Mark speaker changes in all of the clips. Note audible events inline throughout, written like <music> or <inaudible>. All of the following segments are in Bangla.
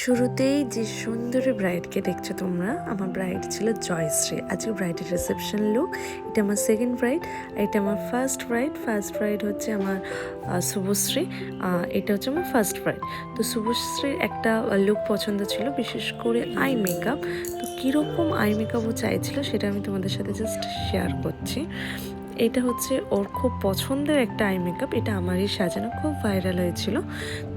Speaker 1: শুরুতেই যে সুন্দরী ব্রাইডকে দেখছ তোমরা, আমার ব্রাইড ছিল জয়শ্রী। আজকে ব্রাইডের রিসেপশন লুক এটা আমার সেকেন্ড ব্রাইড আর এটা আমার ফার্স্ট ব্রাইড ফার্স্ট ব্রাইড হচ্ছে আমার শুভশ্রী এটা হচ্ছে আমার ফার্স্ট ব্রাইড তো শুভশ্রীর একটা লুক পছন্দ ছিল, বিশেষ করে আই মেকআপ তো কীরকম আই মেকআপও চাইছিল, সেটা আমি তোমাদের সাথে জাস্ট শেয়ার করছি। এটা হচ্ছে ওর খুব পছন্দের একটা আই মেকআপ এটা আমারই সাজানো খুব ভাইরাল হয়েছিল।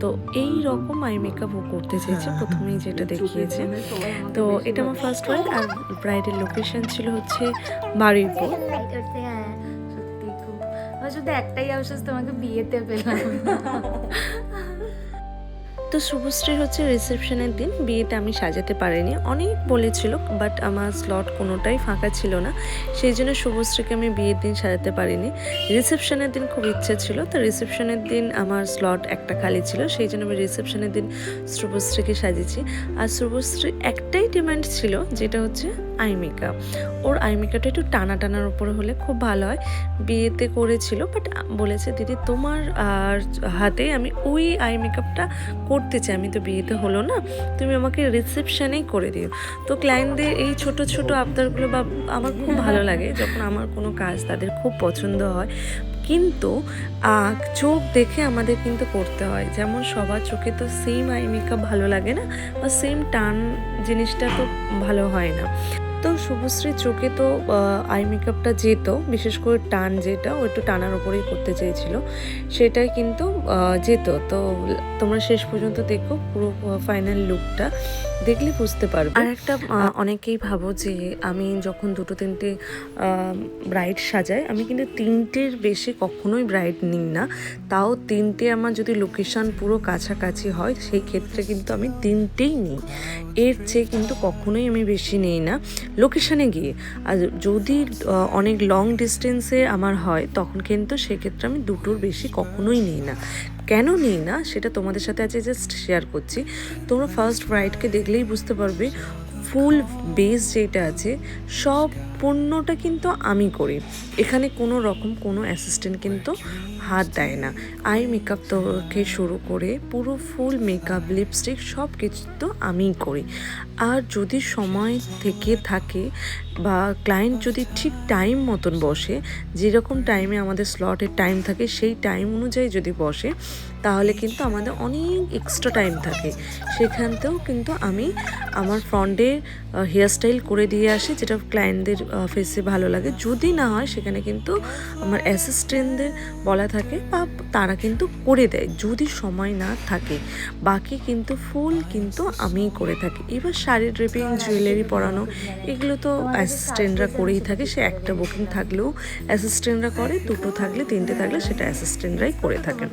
Speaker 1: তো এই রকম আই মেকআপ ও করতে চেয়েছে প্রথমেই যেটা দেখিয়েছে। তো এটা আমার ফার্স্ট ওয়ার্ড আর ব্রাইডের লোকেশন ছিল হচ্ছে বারুইপুর
Speaker 2: হ্যাঁ সত্যি শুধু একটাই আউশাস তোমাকে বিয়েতে পেলাম।
Speaker 1: তো শুভশ্রীর হচ্ছে রিসেপশনের দিন। বিয়েতে আমি সাজাতে পারিনি। অনেক বলেছিল বাট আমার স্লট কোনোটাই ফাঁকা ছিল না। সেই জন্য শুভশ্রীকে আমি বিয়ের দিন সাজাতে পারিনি। রিসেপশনের দিন খুব ইচ্ছে ছিল, তো রিসেপশনের দিন আমার স্লট একটা খালি ছিল। সেই জন্য আমি রিসেপশনের দিন শুভশ্রীকে সাজিয়েছি। আর শুভশ্রীর একটাই ডিমান্ড ছিল, যেটা হচ্ছে আই মেকআপ ওর আই মেকআপটা একটু টানা টানার উপরে হলে খুব ভালো হয়। বিয়েতে করেছিল বাট বলেছে, দিদি, তোমার আর হাতে আমি ওই আই মেকআপটা করতে চাই। আমি তো বিয়েতে হলো না। তুমি আমাকে রিসেপশানেই করে দিও। তো ক্লায়েন্টদের এই ছোট ছোট আবদারগুলো বা আমার খুব ভালো লাগে। যখন আমার কোনো কাজ তাদের খুব পছন্দ হয়। কিন্তু চোখ দেখে আমাদের কিন্তু করতে হয়। যেমন সবার চোখে তো সেম আই মেকআপ ভালো লাগে না, বা সেম টান জিনিসটা তো ভালো হয় না। তো শুভশ্রীর চোখে তো আই মেকআপটা যেত বিশেষ করে টান যেটা ও একটু টানার ওপরেই করতে চেয়েছিল সেটাই কিন্তু যেত। তো তোমরা শেষ পর্যন্ত দেখো পুরো ফাইনাল লুকটা দেখলে বুঝতে পারবে। আর একটা অনেকেই ভাবো যে আমি যখন দুটো তিনটে ব্রাইড সাজাই আমি কিন্তু তিনটের বেশি কখনোই ব্রাইড নিই না। তাও তিনটে আমার যদি লোকেশন পুরো কাছাকাছি হয় সেই ক্ষেত্রে কিন্তু আমি তিনটেই নিই। এর চেয়ে কিন্তু কখনোই আমি বেশি নেই না। লোকেশনে গিয়ে। আর যদি অনেক লং ডিস্টেন্সে আমার হয়, তখন কিন্তু সেক্ষেত্রে আমি দুটোর বেশি কখনোই নিই না। কেন নিই না? সেটা তোমাদের সাথে আজকে জাস্ট শেয়ার করছি। তোমরা ফার্স্ট ব্রাইডকে দেখলেই বুঝতে পারবে ফুল বেস যেটা আছে, সব পণ্যটা কিন্তু আমি করি। এখানে কোনো রকম কোনো অ্যাসিস্ট্যান্ট কিন্তু হাত দেয় না। আই মেকআপ থেকে শুরু করে পুরো ফুল মেকআপ, লিপস্টিক সব কিছু তো আমিই করি। আর যদি সময় থেকে থাকে বা ক্লায়েন্ট যদি ঠিক টাইম মতন বসে, যেরকম টাইমে আমাদের স্লটের টাইম থাকে, সেই টাইম অনুযায়ী যদি বসে, তাহলে কিন্তু আমাদের অনেক এক্সট্রা টাইম থাকে। সেখানতেও কিন্তু আমি আমার ফ্রন্টে হেয়ারস্টাইল করে দিয়ে আসি, যেটা ক্লায়েন্টদের ফেসে ভালো লাগে। যদি না হয়, সেখানে কিন্তু আমার অ্যাসিস্ট্যান্টদের বলা থাকে, বা তারা কিন্তু করে দেয়, যদি সময় না থাকে। বাকি কিন্তু ফুল কিন্তু আমিই করে থাকি। এবার শাড়ি ড্রেপিং জুয়েলারি পরানো, এগুলো তো অ্যাসিস্ট্যান্টরা করেই থাকে, সে একটা বুকিং থাকলেও অ্যাসিস্ট্যান্টরা করে, দুটো থাকলে, তিনটে থাকলে সেটা অ্যাসিস্ট্যান্টরাই করে থাকেন।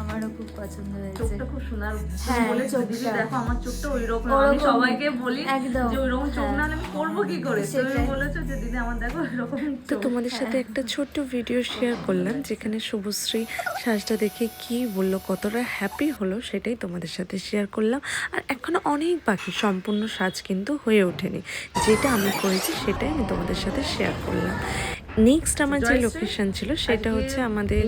Speaker 2: আমারও খুব পছন্দ হয়েছে।
Speaker 3: চোখটা খুব সুন্দর।
Speaker 2: হ্যাঁ, চোখটা।
Speaker 3: দেখো আমার চোখটা ওইরকম
Speaker 2: ওরকম।
Speaker 3: আমি সবাইকে বলি
Speaker 2: একদম,
Speaker 3: যে ওইরকম চোখ
Speaker 2: হ্যাঁ।
Speaker 3: না আমি করব কি করে? তুমি বলেছ যে দিদি আমার দেখো এরকম
Speaker 1: তো তোমাদের সাথে একটা ছোট্ট ভিডিও শেয়ার করলাম যেখানে শুভশ্রী সাজটা দেখে কি বলল কতটা হ্যাপি হলো সেটাই তোমাদের সাথে শেয়ার করলাম। আর এখনও অনেক বাকি সম্পূর্ণ সাজ কিন্তু হয়ে ওঠেনি। যেটা আমি করেছি সেটাই আমি তোমাদের সাথে শেয়ার করলাম। নেক্সট আমার যে লোকেশন ছিল সেটা হচ্ছে আমাদের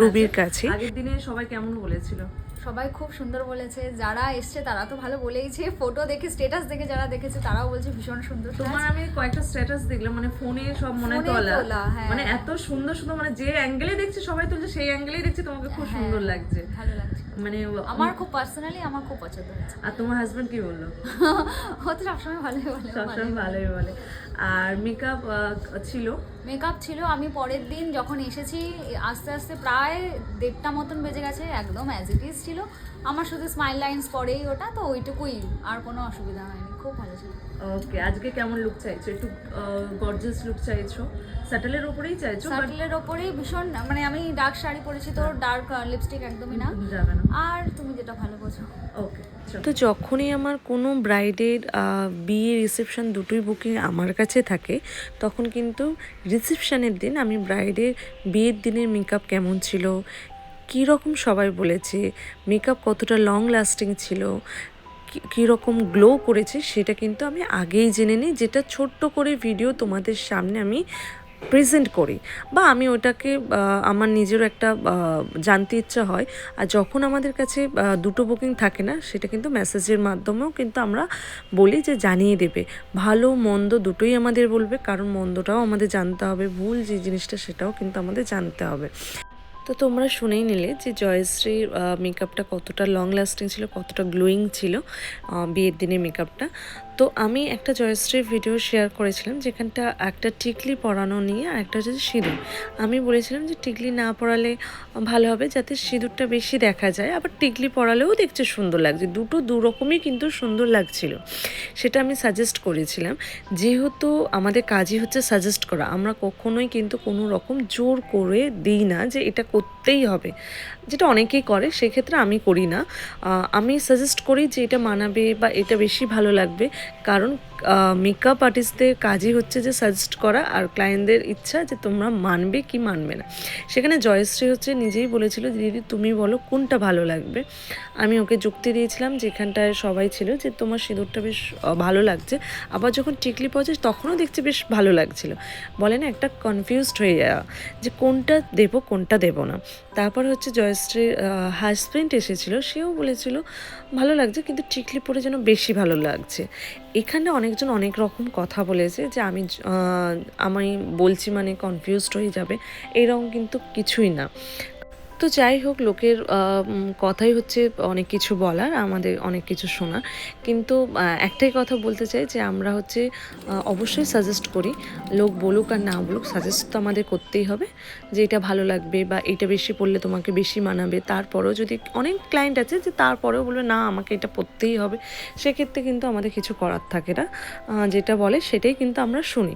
Speaker 1: রুবির কাছে।
Speaker 3: আগের দিনে সবাই কেমন বলেছিল?
Speaker 2: সবাই খুব সুন্দর বলেছে। যারা এসছে তারা তো ভালো বলেইছে। ফটো দেখে স্টেটাস দেখে যারা দেখেছে তারাও বলছে ভীষণ সুন্দর।
Speaker 3: তোমার আমি কয়েকটা স্ট্যাটাস দেখলাম মানে ফোনে সব মনে তোলা,
Speaker 2: হ্যাঁ।
Speaker 3: মানে এত সুন্দর সুন্দর মানে যে অ্যাঙ্গেলে দেখছে সবাই তুলছে সেই অ্যাঙ্গেলেই দেখছে তোমাকে খুব
Speaker 2: হ্যাঁ,
Speaker 3: সুন্দর লাগছে।
Speaker 2: ভালো লাগছে।
Speaker 3: মানে
Speaker 2: আমার খুব পার্সোনালি আমার খুব পছন্দ হয়েছে।
Speaker 3: আর তোমার হাজবেন্ড কি বলল? <laughs>
Speaker 2: ও তো সবসময় ভালোই বলে
Speaker 3: সবসময় ভালোই বলে। আর মেকআপ ছিল?
Speaker 2: মেকআপ ছিল আমি পরের দিন যখন এসেছি আস্তে আস্তে প্রায় দেড়টা মতন বেজে গেছে একদম অ্যাজ ইট ইজ ছিল। আমার শুধু স্মাইল লাইন্স পরেই ওটা তো ওইটুকুই আর কোনো অসুবিধা হয়নি। খুব ভালো ছিল।
Speaker 3: ওকে আজকে কেমন লুক চাইছো? একটু গর্জিয়াস লুক চাইছো? স্যাটেলের উপরেই চাইছো বাট
Speaker 2: সার্কেলের ওপরেই ভীষণ মানে আমি ডার্ক শাড়ি পরেছি তো ডার্ক লিপস্টিক একদমই না।
Speaker 3: যাবে না।
Speaker 2: আর তুমি যেটা ভালো বোঝো।
Speaker 3: ওকে
Speaker 1: তো যখনই আমার কোনো ব্রাইডের বিয়ে রিসেপশন দুটোই বুকিং আমার কাছে থাকে তখন কিন্তু রিসেপশনের দিন আমি ব্রাইডের বিয়ের দিনের মেকআপ কেমন ছিল কী রকম সবাই বলেছে মেকআপ কতটা লং লাস্টিং ছিল কীরকম গ্লো করেছে সেটা কিন্তু আমি আগেই জেনে নিই। যেটা ছোট্ট করে ভিডিও তোমাদের সামনে আমি প্রেজেন্ট করি। বা আমি ওটাকে আমার নিজেরও একটা জানতে ইচ্ছা হয়। আর যখন আমাদের কাছে দুটো বুকিং থাকে না, সেটা কিন্তু মেসেজের মাধ্যমেও কিন্তু আমরা বলি যে জানিয়ে দেবে। ভালো, মন্দ দুটোই আমাদের বলবে। কারণ মন্দটাও আমাদের জানতে হবে, ভুল যে জিনিসটা সেটাও কিন্তু আমাদের জানতে হবে। তো তোমরা শুনেই নিলে যে জয়শ্রীর মেকআপটা কতটা লং লাস্টিং ছিল, কতটা গ্লোয়িং ছিল বিয়ের দিনের মেকআপটা তো আমি একটা জয়শ্রীর ভিডিও শেয়ার করেছিলাম, যেখানটা একটা টিকলি পরানো নিয়ে একটা হচ্ছে সিঁদুর। আমি বলেছিলাম যে টিকলি না পরালে ভালো হবে যাতে সিঁদুরটা বেশি দেখা যায়, আবার টিকলি পরালেও দেখতে সুন্দর লাগছে। দুটো দু রকমই কিন্তু সুন্দর লাগছিল। সেটা আমি সাজেস্ট করেছিলাম। যেহেতু আমাদের কাজই হচ্ছে সাজেস্ট করা, আমরা কখনোই কিন্তু কোনো রকম জোর করে দিই না যে এটা করতেই হবে। যেটা অনেকেই করে, সেক্ষেত্রে আমি করি না। আমি সাজেস্ট করি যে এটা মানাবে বা এটা বেশি ভালো লাগবে। কারণ মেকআপ আর্টিস্টদের কাজই হচ্ছে যে সাজেস্ট করা আর ক্লায়েন্টদের ইচ্ছা যে তোমরা মানবে কি মানবে না। সেখানে জয়শ্রী হচ্ছে নিজেই বলেছিল যে, দিদি তুমি বলো কোনটা ভালো লাগবে? আমি ওকে যুক্তি দিয়েছিলাম যেখানটায় সবাই ছিল যে তোমার সিঁদুরটা বেশ ভালো লাগছে। আবার যখন টিকলি পচে তখনও দেখছি বেশ ভালো লাগছিল। বলে না একটা কনফিউজড হয়ে যাওয়া যে কোনটা দেবো কোনটা দেবো না। তারপর হচ্ছে জয়শ্রীর হাজব্যান্ড এসেছিল সেও বলেছিল ভালো লাগছে কিন্তু টিকলি পরে যেন বেশি ভালো লাগছে। এখানে অনেকজন অনেক রকম কথা বলেছে যে আমি আমি বলছি মানে কনফিউজড হয়ে যাবে, এরকম কিন্তু কিছুই না। তো যাই হোক, লোকের কথাই হচ্ছে অনেক কিছু বলার, আমাদের অনেক কিছু শোনার কিন্তু একটাই কথা বলতে চাই যে আমরা হচ্ছে অবশ্যই সাজেস্ট করি, লোক বলুক আর না বলুক সাজেস্ট তো আমাদের করতেই হবে যে এটা ভালো লাগবে বা এটা বেশি পড়লে তোমাকে বেশি মানাবে। তারপরেও যদি অনেক ক্লায়েন্ট আছে যে তারপরেও বলবে, না, আমাকে এটা পড়তেই হবে, সেক্ষেত্রে কিন্তু আমাদের কিছু করার থাকে না। যেটা বলে সেটাই কিন্তু আমরা শুনি।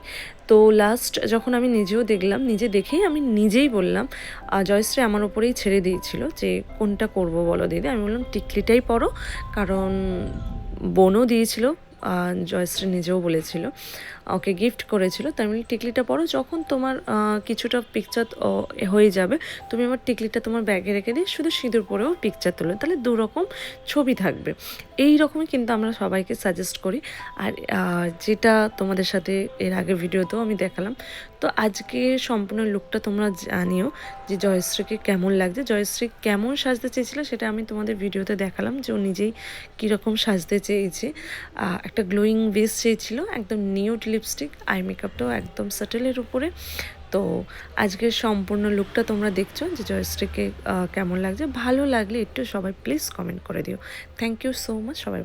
Speaker 1: তো লাস্ট যখন আমি নিজেও দেখলাম, নিজে দেখেই আমি নিজেই বললাম জয়শ্রী আমার ওপরেই ছেড়ে দিয়েছিল যে, কোনটা করব বলো দিদি? আমি বললাম, টিকলিটাই পরো। কারণ বোনও দিয়েছিল জয়শ্রী নিজেও বলেছিল, ওকে গিফট করেছিল। তাই মানে টিকলিটা পরো, যখন তোমার কিছুটা পিকচার হয়ে যাবে, তুমি আমার টিকলিটা তোমার ব্যাগে রেখে দিয়ে শুধু সিঁদুর পরেও পিকচার তুলো তাহলে দু রকম ছবি থাকবে। এই রকমই কিন্তু আমরা সবাইকে সাজেস্ট করি। আর যেটা তোমাদের সাথে এর আগে ভিডিওতেও আমি দেখালাম তো আজকে সম্পূর্ণ লুকটা তোমরা জানিও যে জয়শ্রীকে কেমন লাগছে। জয়শ্রী কেমন সাজতে চেয়েছিল সেটা আমি তোমাদের ভিডিওতে দেখালাম যে ও নিজেই কীরকম সাজতে চেয়েছে। একটা গ্লোয়িং বেস চেয়েছিল, একদম নিউড লিপস্টিক আই মেকআপটাও একদম সাটেলের উপরে। তো আজকের সম্পূর্ণ লুকটা তোমরা দেখছ যে জয়শ্রীকে কেমন লাগছে। ভালো লাগলে একটু সবাই প্লিজ কমেন্ট করে দিও। থ্যাংক ইউ সো মাচ সবাই